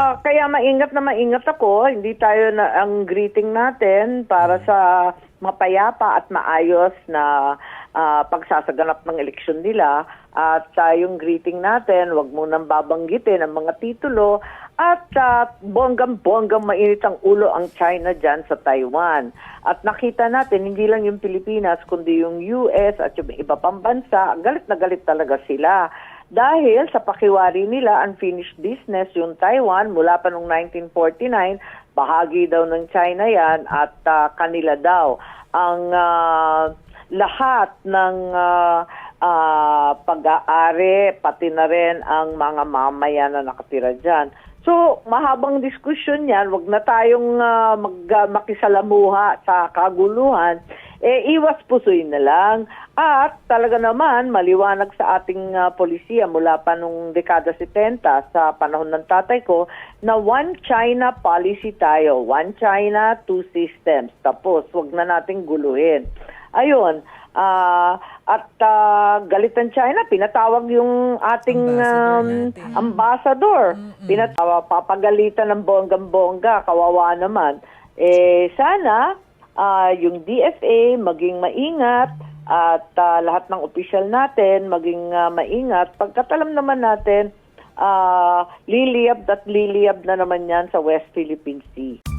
Ah, kaya maingat na maingat ako, hindi tayo na ang greeting natin para sa mapayapa at maayos na ah, pagsasaganap ng eleksyon nila at yung greeting natin, wag mo nang babanggitin ang mga titulo at ah, bonggang-bonggang mainit ang ulo ang China dyan sa Taiwan. At nakita natin, hindi lang yung Pilipinas, kundi yung US at yung iba pang bansa, galit na galit talaga sila. Dahil sa pakiwari nila, unfinished business yung Taiwan mula pa noong 1949, bahagi daw ng China yan at ah, kanila daw. Ang ah, lahat ng ah, ah, pag-aari, pati na rin ang mga mamayan na nakatira dyan. So, mahabang diskusyon yan. Huwag na tayong ah, mag, ah, makisalamuha sa kaguluhan. Eh, iwas pusoy na lang. At talaga naman, maliwanag sa ating ah, polisiya mula pa nung dekada 70 sa panahon ng tatay ko, na one China policy tayo. One China, two systems. Tapos, wag na nating guluhin. Ayun. ah, at ah, galit ang China, pinatawag yung ating Ambassador um, natin. ambassador. Pinatawa, papagalitan ng bonggang-bongga, kawawa naman. Eh, sana ah, yung DFA maging maingat at ah, lahat ng opisyal natin maging ah, maingat. Pagkat alam naman natin, ah, liliyab at liliyab na naman yan sa West Philippine Sea.